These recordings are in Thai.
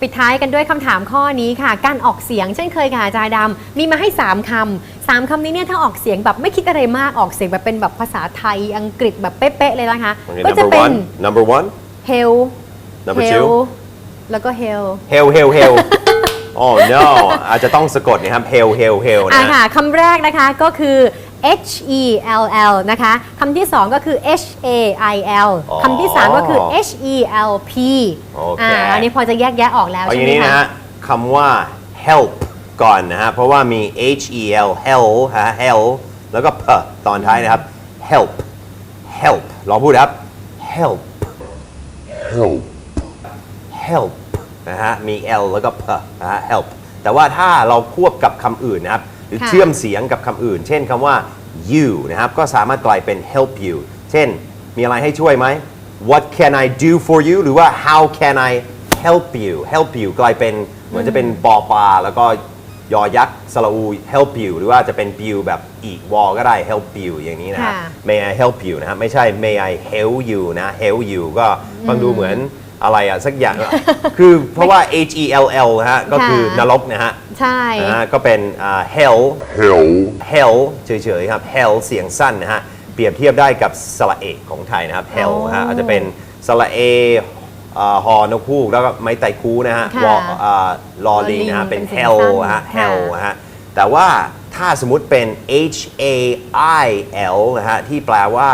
ปิดท้ายกันด้วยคำถามข้อนี้ค่ะ การออกเสียงเช่นเคยค่ะอาจารย์ดำมีมาให้ 3คำสามคำนี้เนี่ยถ้าออกเสียงแบบไม่คิดอะไรมากออกเสียงแบบเป็นแบบภาษาไทยอังกฤษแบบเป๊ะๆเลยนะคะ Okay, ก็จะ number เป็น one number one hell number hell two แล้วก็ hell hell hell hell oh no อาจจะต้องสะกดนะครับ hell hell hell อะนะค่ะคำแรกนะคะก็คือ H E L L นะคะคำที่ 2 ก็คือ H A I L อ๋อคำที่ 3 ก็คือ H E L P โอเค อ่าอันนี้พอจะแยกแยะออกแล้วเอาอใช่ย่างไหมนี้นะคะ ฮะคำว่า help ก่อนนะฮะ เพราะว่ามี h e l hell ฮะ hell แล้วก็ p ตอนท้ายนะครับ help help ลองพูดนะครับ help help, help นะฮะ มี l แล้วก็ p นะฮะ help แต่ว่าถ้าเราควบกับคำอื่นนะครับหรือค่ะ เชื่อมเสียงกับคำอื่น เช่นคำว่า you นะครับ ก็สามารถกลายเป็น help you เช่น มีอะไรให้ช่วยไหม what can I do for you หรือว่า how can I help you help you กลายเป็นเหมือนจะเป็นปอปลาแล้วก็ยอยักษ์สระอู help you หรือว่าจะเป็น you แบบอีกวอก็ได้ help you อย่างนี้นะครับค่ะ may I help you นะครับไม่ใช่ may I help you นะ help you ก็ฟังดูเหมือนอะไรอะสักอย่าง คือเพราะว่า H E L L นะฮะก็คือนรกนะฮะ ใช่นะฮะก็เป็นอ่า hell hell, hell เฉยๆครับ hell เสียงสั้นนะฮะ เปรียบเทียบได้กับสระเอกของไทยนะครับ hell อ๋อนะฮะอาจจะเป็นสระเออ่าฮอนกฮูกแล้วก็ไม้ไตคูนะฮะค่ะวออ่าลอลิงนะฮะลอลิงเป็น เป็นเสียง hell สั้นฮะ ค่ะ hell นะฮะ แต่ว่าถ้าสมมติเป็น h a i l นะฮะ ที่แปลว่า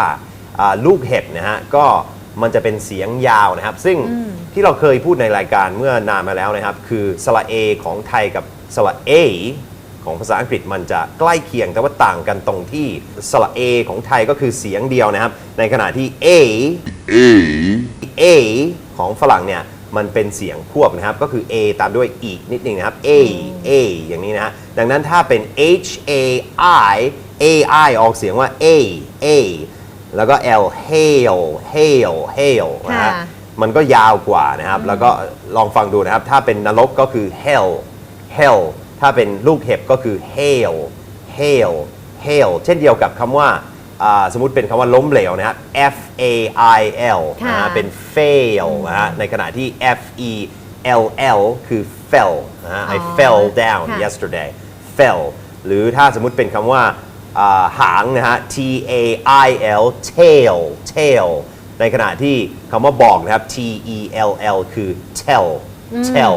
อ่าลูกเห็บนะฮะ ก็ มันจะเป็นเสียงยาวนะครับ ซึ่งที่เราเคยพูดในรายการเมื่อนานมาแล้วนะครับ คือสระเอของไทยกับสระเอของภาษาอังกฤษมันจะใกล้เคียงแต่ว่าต่างกันตรงที่สระเอของไทยก็คือเสียงเดียวนะครับ ในขณะที่ A A, A ของฝรั่งเนี่ยมันเป็นเสียงควบนะครับ ก็คือ A ตามด้วยอีกนิดนึงนะครับ A A อย่างนี้นะฮะดังนั้นถ้าเป็น H A I A I ออกเสียงว่า A A แล้วก็ L hail hail hail นะฮะค่ะ มันก็ยาวกว่านะครับ แล้วก็ลองฟังดูนะครับ ถ้าเป็นนรกก็คือ hell hell ถ้าเป็นลูกเห็บก็คือ hail hail hail เช่นเดียวกับคำว่าอ่า สมมุติเป็นคำว่าล้มเหลวนะครับ F A I L นะฮะค่ะ เป็น fail นะฮะในขณะที่ F E L L คือ fell นะฮะ I อ๋อ fell down ค่ะ yesterday fell หรือถ้าสมมุติเป็นคำว่าอ่า หางนะฮะ T A I L tail tail ในขณะที่คำว่าบอกนะครับ T E L L คือ tell tell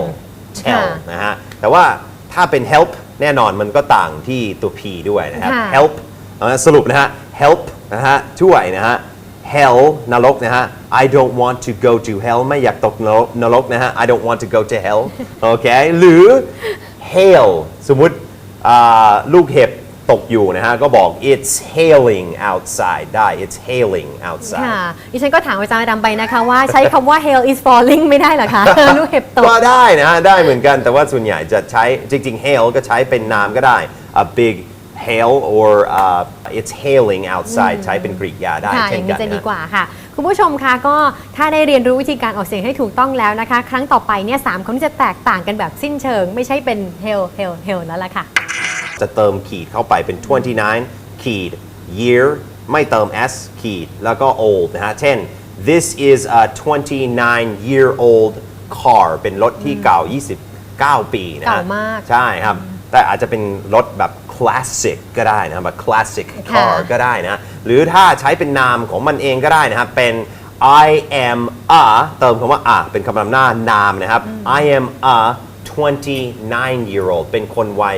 tell ค่ะนะฮะ แต่ว่าถ้าเป็น help แน่นอนมันก็ต่างที่ตัว P ด้วยนะครับค่ะ help เอาละสรุปนะฮะ help นะฮะช่วยนะฮะ hell นรกนะฮะ I don't want to go to hell ไม่อยากตกนรกนรกนะฮะ I don't want to go to hell โอเค หรือ hail สมมุติอ่าลูกเห็บ ตกอยู่นะฮะ ก็บอก it's hailing outside ได้ it's hailing outside ค่ะดิฉันก็ถามอาจารย์ดำไปนะคะว่าใช้คำว่า hell is falling ไม่ได้เหรอคะลูกเห็บตก ก็ได้นะฮะ ได้เหมือนกันแต่ว่าส่วนใหญ่จะใช้จริงๆ hail ก็ใช้เป็นนามก็ได้ a big hail or uh, it's hailing outside ใช้เป็นกริยาได้ค่ะอเช่นย่างกันี้นจะดีนะ กว่าค่ะ คุณผู้ชมคะก็ถ้าได้เรียนรู้วิธีการออกเสียงให้ถูกต้องแล้วนะคะ ครั้งต่อไปเนี่ยสามคำที่จะแตกต่างกันแบบสิ้นเชิง ไม่ใช่เป็น hell hell hell แล้วล่ะค่ะ จะเติมขีดเข้าไปเป็น 29 ขีด year ไม่เติม s ขีด แล้วก็ old นะฮะ เช่น this is a 29 year old car เป็นรถที่เก่า 29 ปีนะฮะเก่ามาก ใช่ครับ แต่อาจจะเป็นรถแบบ classic ก็ได้นะครับแบบ classic ค่ะ car ก็ได้นะ หรือถ้าใช้เป็นนามของมันเองก็ได้นะครับ เป็น I am a เติมคำว่า a เป็นคำนำหน้านามนะครับ I am a 29 year old เป็นคนวัย